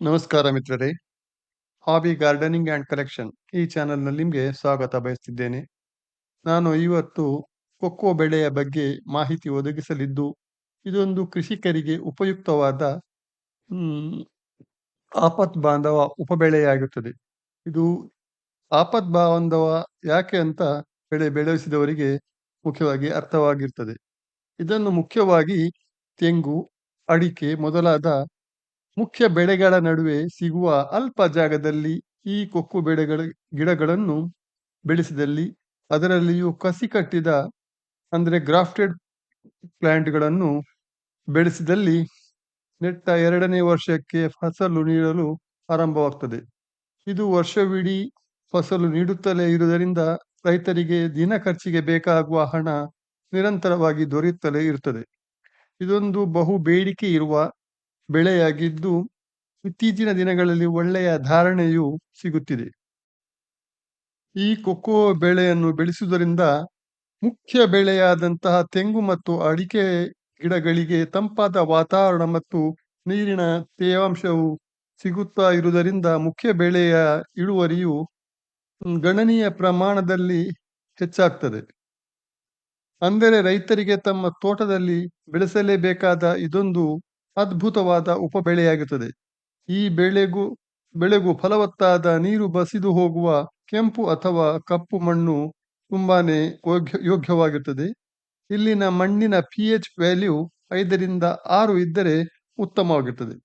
ನಮಸ್ಕಾರ ಮಿತ್ರರೇ. Hobby gardening and collection ಈ ಚಾನೆಲ್ನಲ್ಲಿ ನಿಮಗೆ ಸ್ವಾಗತ ಬಯಸ್ತಿದ್ದೇನೆ. ನಾನು ಇವತ್ತು ಕೊಕ್ಕೋ ಬೆಳೆಯ ಬಗ್ಗೆ ಮಾಹಿತಿ ಒದಗಿಸಲಿದ್ದು, ಇದೊಂದು ಕೃಷಿಕರಿಗೆ ಉಪಯುಕ್ತವಾದ ಆಪತ್ ಬಾಂಧವ ಉಪಬೆಳೆಯಾಗುತ್ತದೆ. ಇದು ಆಪತ್ ಬಾಂಧವ ಯಾಕೆ ಅಂತ ಬೆಳೆ ಬೆಳೆಸಿದವರಿಗೆ ಮುಖ್ಯವಾಗಿ ಅರ್ಥವಾಗಿರ್ತದೆ. ಇದನ್ನು ಮುಖ್ಯವಾಗಿ ತೆಂಗು, ಅಡಿಕೆ ಮೊದಲಾದ ಮುಖ್ಯ ಬೆಳೆಗಳ ನಡುವೆ ಸಿಗುವ ಅಲ್ಪ ಜಾಗದಲ್ಲಿ ಈ ಕೊಕ್ಕು ಬೆಳೆಗಳ ಗಿಡಗಳನ್ನು ಬೆಳೆಸಿದಲ್ಲಿ ಅದರಲ್ಲಿಯೂ ಕಸಿ ಕಟ್ಟಿದ, ಅಂದರೆ ಗ್ರಾಫ್ಟೆಡ್ ಪ್ಲಾಂಟ್ಗಳನ್ನು ಬೆಳೆಸಿದಲ್ಲಿ ನೆಟ್ಟ ಎರಡನೇ ವರ್ಷಕ್ಕೆ ಫಸಲು ನೀಡಲು ಆರಂಭವಾಗ್ತದೆ. ಇದು ವರ್ಷವಿಡೀ ಫಸಲು ನೀಡುತ್ತಲೇ ಇರುವುದರಿಂದ ರೈತರಿಗೆ ದಿನ ಖರ್ಚಿಗೆ ಬೇಕಾಗುವ ಹಣ ನಿರಂತರವಾಗಿ ದೊರೆಯುತ್ತಲೇ ಇರುತ್ತದೆ. ಇದೊಂದು ಬಹು ಬೇಡಿಕೆ ಇರುವ ಬೆಳೆಯಾಗಿದ್ದು ಇತ್ತೀಚಿನ ದಿನಗಳಲ್ಲಿ ಒಳ್ಳೆಯ ಧಾರಣೆಯು ಸಿಗುತ್ತಿದೆ. ಈ ಕೊಕ್ಕೋ ಬೆಳೆಯನ್ನು ಬೆಳೆಸುವುದರಿಂದ ಮುಖ್ಯ ಬೆಳೆಯಾದಂತಹ ತೆಂಗು ಮತ್ತು ಅಡಿಕೆ ಗಿಡಗಳಿಗೆ ತಂಪಾದ ವಾತಾವರಣ ಮತ್ತು ನೀರಿನ ತೇವಾಂಶವು ಸಿಗುತ್ತಾ ಇರುವುದರಿಂದ ಮುಖ್ಯ ಬೆಳೆಯ ಇಳುವರಿಯು ಗಣನೀಯ ಪ್ರಮಾಣದಲ್ಲಿ ಹೆಚ್ಚಾಗ್ತದೆ. ಅಂದರೆ ರೈತರಿಗೆ ತಮ್ಮ ತೋಟದಲ್ಲಿ ಬೆಳೆಸಲೇಬೇಕಾದ ಇದೊಂದು ಅದ್ಭುತವಾದ ಉಪಬೆಳೆಯಾಗುತ್ತದೆ. ಈ ಬೆಳೆಗೂ ಬೆಳೆಗೂ ಫಲವತ್ತಾದ ನೀರು ಬಸಿದು ಹೋಗುವ ಕೆಂಪು ಅಥವಾ ಕಪ್ಪು ಮಣ್ಣು ತುಂಬಾನೇ ಯೋಗ್ಯ ಯೋಗ್ಯವಾಗಿರುತ್ತದೆ ಇಲ್ಲಿನ ಮಣ್ಣಿನ ಪಿ ಎಚ್ ವ್ಯಾಲ್ಯೂ ಐದರಿಂದ ಆರು ಇದ್ದರೆ ಉತ್ತಮವಾಗಿರುತ್ತದೆ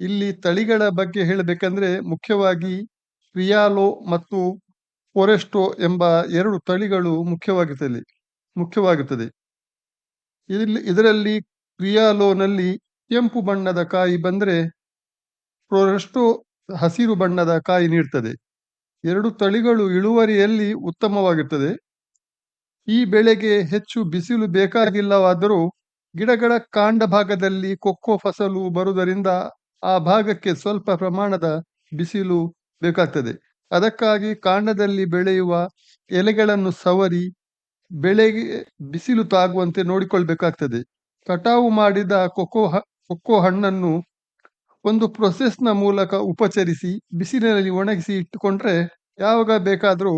ಇಲ್ಲಿ ತಳಿಗಳ ಬಗ್ಗೆ ಹೇಳಬೇಕಂದ್ರೆ ಮುಖ್ಯವಾಗಿ ರಿಯಾಲೋ ಮತ್ತು ಫೋರೆಸ್ಟೋ ಎಂಬ ಎರಡು ತಳಿಗಳು ಮುಖ್ಯವಾಗುತ್ತದೆ ಮುಖ್ಯವಾಗುತ್ತದೆ. ಇಲ್ಲಿ ಇದರಲ್ಲಿ ರಿಯಾಲೋನಲ್ಲಿ ಕೆಂಪು ಬಣ್ಣದ ಕಾಯಿ ಬಂದರೆ ಪ್ರೋರಷ್ಟು ಹಸಿರು ಬಣ್ಣದ ಕಾಯಿ ನೀಡ್ತದೆ. ಎರಡು ತಳಿಗಳು ಇಳುವರಿಯಲ್ಲಿ ಉತ್ತಮವಾಗಿರ್ತದೆ. ಈ ಬೆಳೆಗೆ ಹೆಚ್ಚು ಬಿಸಿಲು ಬೇಕಾಗಿಲ್ಲವಾದರೂ ಗಿಡಗಳ ಕಾಂಡ ಭಾಗದಲ್ಲಿ ಕೊಕ್ಕೋ ಫಸಲು ಬರುವುದರಿಂದ ಆ ಭಾಗಕ್ಕೆ ಸ್ವಲ್ಪ ಪ್ರಮಾಣದ ಬಿಸಿಲು ಬೇಕಾಗ್ತದೆ. ಅದಕ್ಕಾಗಿ ಕಾಂಡದಲ್ಲಿ ಬೆಳೆಯುವ ಎಲೆಗಳನ್ನು ಸವರಿ ಬೆಳೆಗೆ ಬಿಸಿಲು ತಾಗುವಂತೆ ನೋಡಿಕೊಳ್ಬೇಕಾಗ್ತದೆ. ಕಟಾವು ಮಾಡಿದ ಕೊಕ್ಕೋ ಕೊಕ್ಕೋ ಹಣ್ಣನ್ನು ಒಂದು ಪ್ರೊಸೆಸ್ನ ಮೂಲಕ ಉಪಚರಿಸಿ ಬಿಸಿಲಿನಲ್ಲಿ ಒಣಗಿಸಿ ಇಟ್ಟುಕೊಂಡ್ರೆ ಯಾವಾಗ ಬೇಕಾದರೂ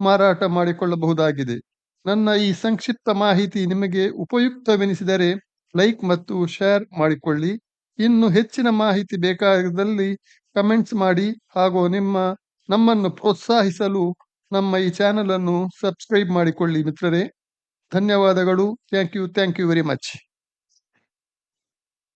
ಮಾರಾಟ ಮಾಡಿಕೊಳ್ಳಬಹುದಾಗಿದೆ. ನನ್ನ ಈ ಸಂಕ್ಷಿಪ್ತ ಮಾಹಿತಿ ನಿಮಗೆ ಉಪಯುಕ್ತವೆನಿಸಿದರೆ ಲೈಕ್ ಮತ್ತು ಶೇರ್ ಮಾಡಿಕೊಳ್ಳಿ. ಇನ್ನು ಹೆಚ್ಚಿನ ಮಾಹಿತಿ ಬೇಕಾದಲ್ಲಿ ಕಮೆಂಟ್ಸ್ ಮಾಡಿ ಹಾಗೂ ನಿಮ್ಮ ನಮ್ಮನ್ನು ಪ್ರೋತ್ಸಾಹಿಸಲು ನಮ್ಮ ಈ ಚಾನಲನ್ನು ಸಬ್ಸ್ಕ್ರೈಬ್ ಮಾಡಿಕೊಳ್ಳಿ ಮಿತ್ರರೇ. ಧನ್ಯವಾದಗಳು. Thank you. Thank you very much.